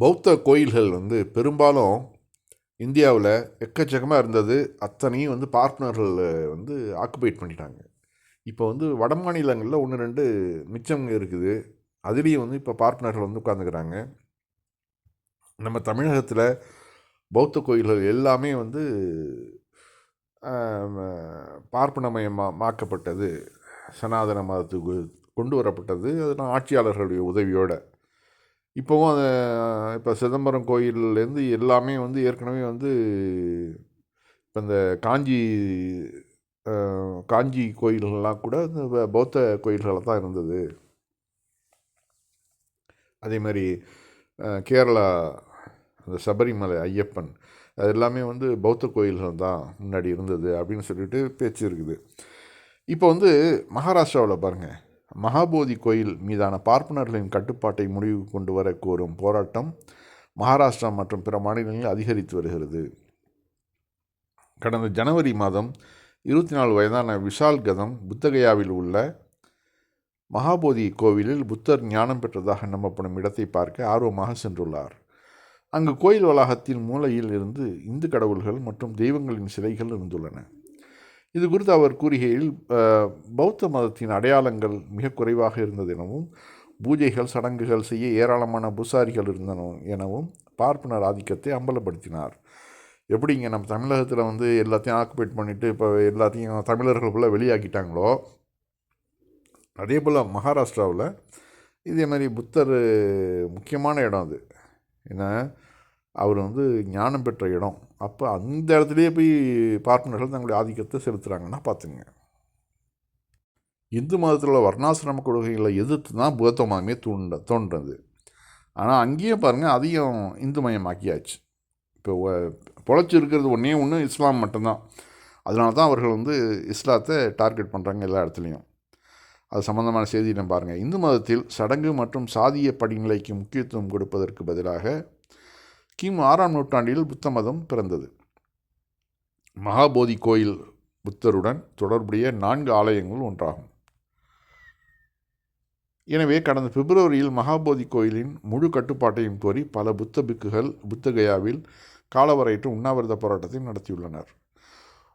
பௌத்த கோயில்கள் வந்து பெரும்பாலும் இந்தியாவில் எக்கச்சக்கமாக இருந்தது. அத்தனையும் வந்து பார்ப்பனர்கள் வந்து ஆக்குபைட் பண்ணிட்டாங்க. இப்போ வந்து வட மாநிலங்களில் ஒன்று ரெண்டு மிச்சம் இருக்குது. அதுலேயும் வந்து இப்போ பார்ப்பனர்கள் வந்து உட்காந்துக்கிறாங்க நம்ம தமிழகத்தில் பௌத்த கோயில்கள் எல்லாமே வந்து பார்ப்பனமயமாக்கப்பட்டது. பார்ப்பனமயமா மாக்கப்பட்டது சனாதன மதத்துக்கு கொண்டு வரப்பட்டது. அதெல்லாம் ஆட்சியாளர்களுடைய உதவியோட. இப்போவும் அதை இப்போ சிதம்பரம் கோயில்லேருந்து எல்லாமே வந்து ஏற்கனவே வந்து இப்போ இந்த காஞ்சி காஞ்சி கோயில்கள்லாம் கூட இந்த பௌத்த கோயில்களாக தான் இருந்தது. அதே மாதிரி கேரளா அந்த சபரிமலை ஐயப்பன் அது எல்லாமே வந்து பௌத்த கோயில்கள் தான் முன்னாடி இருந்தது அப்படின்னு சொல்லிட்டு பேச்சு இருக்குது. இப்போ வந்து மகாராஷ்டிராவில் பாருங்கள் மகாபோதி கோயில் மீதான பார்ப்பனர்களின் கட்டுப்பாட்டை முடிவுக்கு கொண்டு வர கோரும் போராட்டம் மகாராஷ்டிரா மற்றும் பிற மாநிலங்களில் அதிகரித்து வருகிறது. கடந்த ஜனவரி மாதம் இருபத்தி நாலு வயதான விஷால் கதம் புத்தகயாவில் உள்ள மகாபோதி கோவிலில் புத்தர் ஞானம் பெற்றதாக நம்பப்படும் இடத்தை பார்க்க ஆர்வமாக சென்றுள்ளார். அங்கு கோயில் வளாகத்தின் மூலையில் இருந்து இந்து கடவுள்கள் மற்றும் தெய்வங்களின் சிலைகள் இருந்துள்ளன. இது குறித்து அவர் கூறுகையில் பௌத்த மதத்தின் அடையாளங்கள் மிக குறைவாக இருந்தது எனவும் பூஜைகள் சடங்குகள் செய்ய ஏராளமான பூசாரிகள் இருந்தன எனவும் பார்ப்பனர் ஆதிக்கத்தை அம்பலப்படுத்தினார். எப்படிங்க நம்ம தமிழகத்தில் வந்து எல்லாத்தையும் ஆக்குபேட் பண்ணிவிட்டு இப்போ எல்லாத்தையும் தமிழர்களுக்குள்ளே வெளியாக்கிட்டாங்களோ? அதே போல் மகாராஷ்டிராவில் இதே மாதிரி புத்தர் முக்கியமான இடம் அது. ஏன்னா அவர் வந்து ஞானம் பெற்ற இடம். அப்போ அந்த இடத்துலையே போய் பார்ப்பனர்கள் தங்களுடைய ஆதிக்கத்தை செலுத்துகிறாங்கன்னா பார்த்துங்க. இந்து மதத்தில் உள்ள வர்ணாசிரம கொள்கைகளை எதிர்த்து தான் புத்த மதமே தூண்ட தோன்றது. ஆனால் அங்கேயே பாருங்கள் அதையும் இந்து மயமாக்கியாச்சு. இப்போ பொழைச்சி இருக்கிறது ஒன்றே ஒன்று இஸ்லாம் மட்டும்தான். அதனால தான் அவர்கள் வந்து இஸ்லாத்தை டார்கெட் பண்ணுறாங்க எல்லா இடத்துலையும். அது சம்மந்தமான செய்தியிடம் பாருங்கள் இந்து மதத்தில் சடங்கு மற்றும் சாதிய படிநிலைக்கு முக்கியத்துவம் கொடுப்பதற்கு பதிலாக கிமு ஆறாம் நூற்றாண்டில் புத்த மதம் பிறந்தது. மகாபோதி கோயில் புத்தருடன் தொடர்புடைய நான்கு ஆலயங்கள் ஒன்றாகும். எனவே கடந்த பிப்ரவரியில் மகாபோதி கோயிலின் முழு கட்டுப்பாட்டையும் கோரி பல புத்த பிக்குகள் புத்தகயாவில் காலவரையற்ற உண்ணாவிரத போராட்டத்தை நடத்தியுள்ளனர்.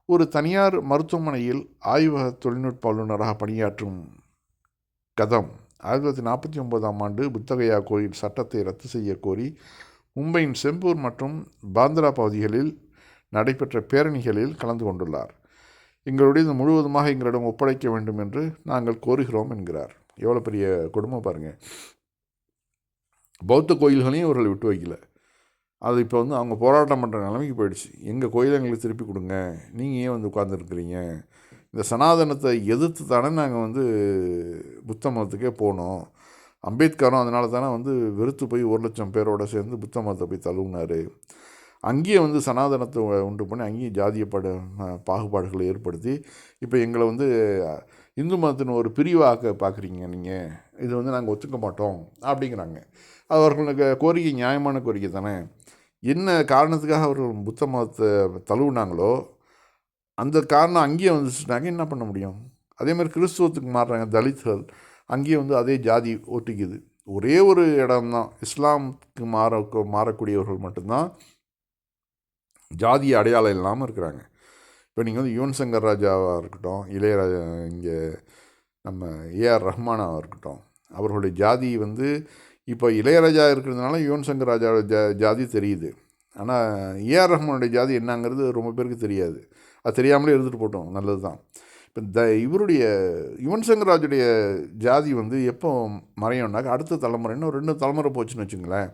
ஒரு தனியார் மருத்துவமனையில் ஆய்வக தொழில்நுட்ப வல்லுநராக பணியாற்றும் கதம் ஆயிரத்தி தொள்ளாயிரத்தி நாற்பத்தி ஒன்பதாம் ஆண்டு புத்தகயா கோயில் சட்டத்தை ரத்து செய்ய கோரி மும்பையின் செம்பூர் மற்றும் பாந்திரா பகுதிகளில் நடைபெற்ற பேரணிகளில் கலந்து கொண்டுள்ளார். எங்களுடைய இது முழுவதுமாக எங்களிடம் ஒப்படைக்க வேண்டும் என்று நாங்கள் கோருகிறோம் என்கிறார். எவ்வளோ பெரிய குடும்பம் பாருங்கள் பௌத்த கோயில்களையும் இவர்கள் விட்டு வைக்கல. அது இப்போ வந்து அவங்க போராட்டம் பண்ணுற நிலைமைக்கு போயிடுச்சு. எங்கள் கோயிலை எங்களுக்கு திருப்பி கொடுங்க. நீங்கள் ஏன் வந்து உட்காந்துருக்குறீங்க இந்த சனாதனத்தை எதிர்த்து தானே நாங்கள் வந்து புத்த மதத்துக்கே போனோம். அம்பேத்கரும் அதனால தானே வந்து வெறுத்து போய் ஒரு லட்சம் பேரோட சேர்ந்து புத்த மதத்தை போய் தழுவினார். அங்கேயே வந்து சனாதனத்தை உண்டு பண்ணி அங்கேயும் ஜாதிய பட பாகுபாடுகளை ஏற்படுத்தி இப்போ எங்களை வந்து இந்து மதத்தின் ஒரு பிரிவாக்க பார்க்குறீங்க நீங்கள் இது வந்து நாங்கள் ஒத்துக்க மாட்டோம் அப்படிங்கிறாங்க. அவர்களுக்கு கோரிக்கை நியாயமான கோரிக்கை தானே. என்ன காரணத்துக்காக அவர்கள் புத்த மதத்தை தழுவுனாங்களோ அந்த காரணம் அங்கேயே வந்துச்சுட்டாங்க என்ன பண்ண முடியும்? அதேமாதிரி கிறிஸ்துவத்துக்கு மாறுறாங்க தலித்கள் அங்கேயும் வந்து அதே ஜாதி ஒட்டிக்குது. ஒரே ஒரு இடம்தான். இஸ்லாமுக்கு மாற மாறக்கூடியவர்கள் மட்டும்தான் ஜாதி அடையாளம் இல்லாமல் இருக்கிறாங்க. இப்போ நீங்கள் வந்து யுவன் சங்கர் ராஜாவாக இருக்கட்டும் இளையராஜா இங்கே நம்ம ஏஆர் ரஹ்மானாக இருக்கட்டும் அவர்களுடைய ஜாதி வந்து இப்போ இளையராஜா இருக்கிறதுனால யுவன் சங்கர் ராஜாவோட ஜா ஜாதி தெரியுது. ஆனால் ஏஆர் ரஹ்மானுடைய ஜாதி என்னங்கிறது ரொம்ப பேருக்கு தெரியாது. அது தெரியாமலே இருந்துட்டு போட்டோம். நல்லது தான் இப்போ த இவருடைய யுவன் சங்கர் ராஜுடைய ஜாதி வந்து எப்போ மறையும்னாக்க அடுத்த தலைமுறை இன்னும் ரெண்டு தலைமுறை போச்சுன்னு வச்சுங்களேன்.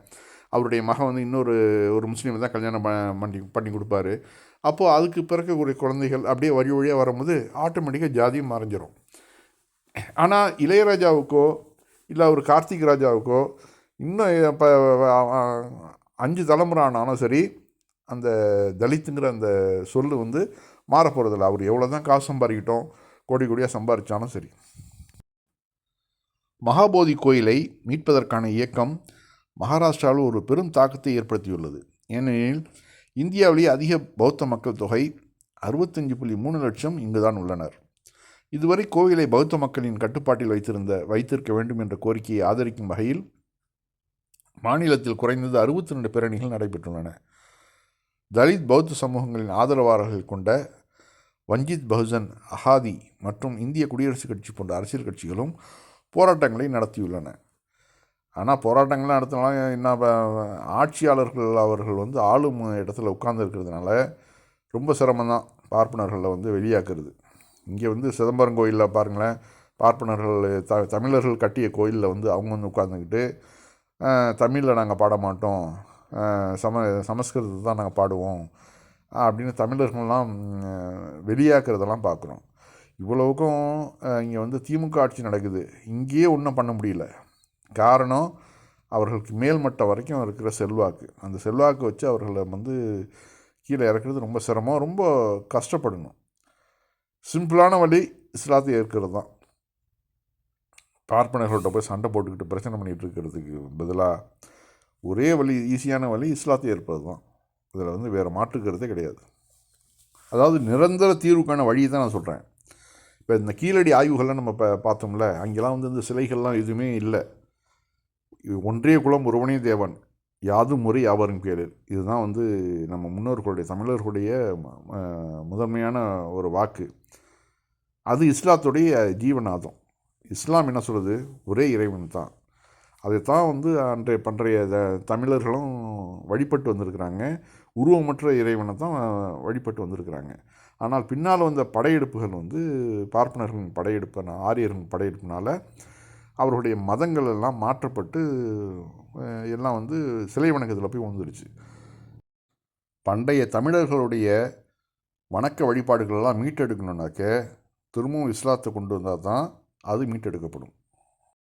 அவருடைய மகன் வந்து இன்னொரு ஒரு முஸ்லீமை தான் கல்யாணம் பண்ணி பண்ணி கொடுப்பாரு. அப்போது அதுக்கு பிறக்கக்கூடிய குழந்தைகள் அப்படியே வழி வழியாக வரும்போது ஆட்டோமேட்டிக்காக ஜாதியும் மறைஞ்சிரும். ஆனால் இளையராஜாவுக்கோ இல்லை அவர் கார்த்திக் ராஜாவுக்கோ இன்னும் இப்போ அஞ்சு தலைமுறை ஆனாலும் சரி அந்த தலித்துங்கிற அந்த சொல் வந்து மாறப் போகிறதில்ல அவர் எவ்வளோ தான் காசு சம்பாதிக்கட்டும் கோடி கோடியாக சம்பாதிச்சாலும் சரி. மகாபோதி கோயிலை மீட்பதற்கான இயக்கம் மகாராஷ்டிராவில் ஒரு பெரும் தாக்கத்தை ஏற்படுத்தியுள்ளது. ஏனெனில் இந்தியாவிலேயே அதிக பௌத்த மக்கள் தொகை அறுபத்தஞ்சு புள்ளி மூணு லட்சம் இங்கு தான் உள்ளனர். இதுவரை கோவிலை பௌத்த மக்களின் கட்டுப்பாட்டில் வைத்திருந்த வைத்திருக்க வேண்டும் என்ற கோரிக்கையை ஆதரிக்கும் வகையில் மாநிலத்தில் குறைந்தது அறுபத்தி ரெண்டு பேரணிகள் நடைபெற்றுள்ளன. தலித் பௌத்த சமூகங்களின் ஆதரவாளர்கள் கொண்ட வஞ்சித் பகுஜன் அகாதி மற்றும் இந்திய குடியரசுக் கட்சி போன்ற அரசியல் கட்சிகளும் போராட்டங்களை நடத்தியுள்ளன. ஆனால் போராட்டங்கள்லாம் நடத்தினாலும் என்ன ஆட்சியாளர்கள் அவர்கள் வந்து ஆளும் இடத்துல உட்கார்ந்துருக்கிறதுனால ரொம்ப சிரமம்தான் பார்ப்பனர்களை வந்து வெளியாக்குறது. இங்கே வந்து சிதம்பரம் கோயிலில் பாருங்களேன் பார்ப்பனர்கள் த தமிழர்கள் கட்டிய கோயிலில் வந்து அவங்க வந்து உட்காந்துக்கிட்டு தமிழில் நாங்கள் பாட மாட்டோம் சம சமஸ்கிருதத்தை தான் நாங்கள் பாடுவோம். அப்படின்னு தமிழர்கள்லாம் வெளியாக்குறதெல்லாம் பார்க்குறோம் இவ்வளவுக்கும் இங்கே வந்து திமுக ஆட்சி நடக்குது. இங்கேயே ஒன்றும் பண்ண முடியல. காரணம் அவர்களுக்கு மேல்மட்டம் வரைக்கும் இருக்கிற செல்வாக்கு. அந்த செல்வாக்கு வச்சு அவர்களை வந்து கீழே இறக்குறது ரொம்ப சிரமம். ரொம்ப கஷ்டப்படணும். சிம்பிளான வழி இஸ்லாத்தை ஏற்கிறது தான். பார்ப்பனர்கள்ட்ட போய் சண்டை போட்டுக்கிட்டு பிரச்சனை பண்ணிகிட்டு இருக்கிறதுக்கு பதிலாக ஒரே வழி ஈஸியான வழி இஸ்லாத்தை ஏற்பது தான் இதில் வந்து வேறு மாற்றுக்கிறதே கிடையாது. அதாவது நிரந்தர தீர்வுக்கான வழியை தான் நான் சொல்கிறேன் இப்போ இந்த கீழடி ஆய்வுகள்லாம் நம்ம இப்போ பார்த்தோம்ல அங்கெல்லாம் வந்து இந்த சிலைகள்லாம் எதுவுமே இல்லை. ஒன்றே குலம் ஒருவனே தேவன் யாதும் முறை யாவரும் கேளு இதுதான் வந்து நம்ம முன்னோர்களுடைய தமிழர்களுடைய முதன்மையான ஒரு வாக்கு. அது இஸ்லாத்துடைய ஜீவநாதம். இஸ்லாம் என்ன சொல்கிறது ஒரே இறைவன் தான். அதைத்தான் வந்து அன்றைய பண்டைய த- தமிழர்களும் வழிபட்டு வந்திருக்கிறாங்க. உருவமற்ற இறைவனை தான் வழிபட்டு வந்திருக்கிறாங்க. ஆனால் பின்னால் வந்த படையெடுப்புகள் வந்து பார்ப்பனர்களின் படையெடுப்பு ஆரியர்களின் படையெடுப்புனால் அவர்களுடைய மதங்கள் எல்லாம் மாற்றப்பட்டு எல்லாம் வந்து சிலை வணக்கத்தில் போய் வந்துடுச்சு பண்டைய தமிழர்களுடைய வணக்க வழிபாடுகளெல்லாம் மீட்டெடுக்கணுன்னாக்க திரும்பவும் இஸ்லாத்தை கொண்டு வந்தால் தான் அது மீட்டெடுக்கப்படும்.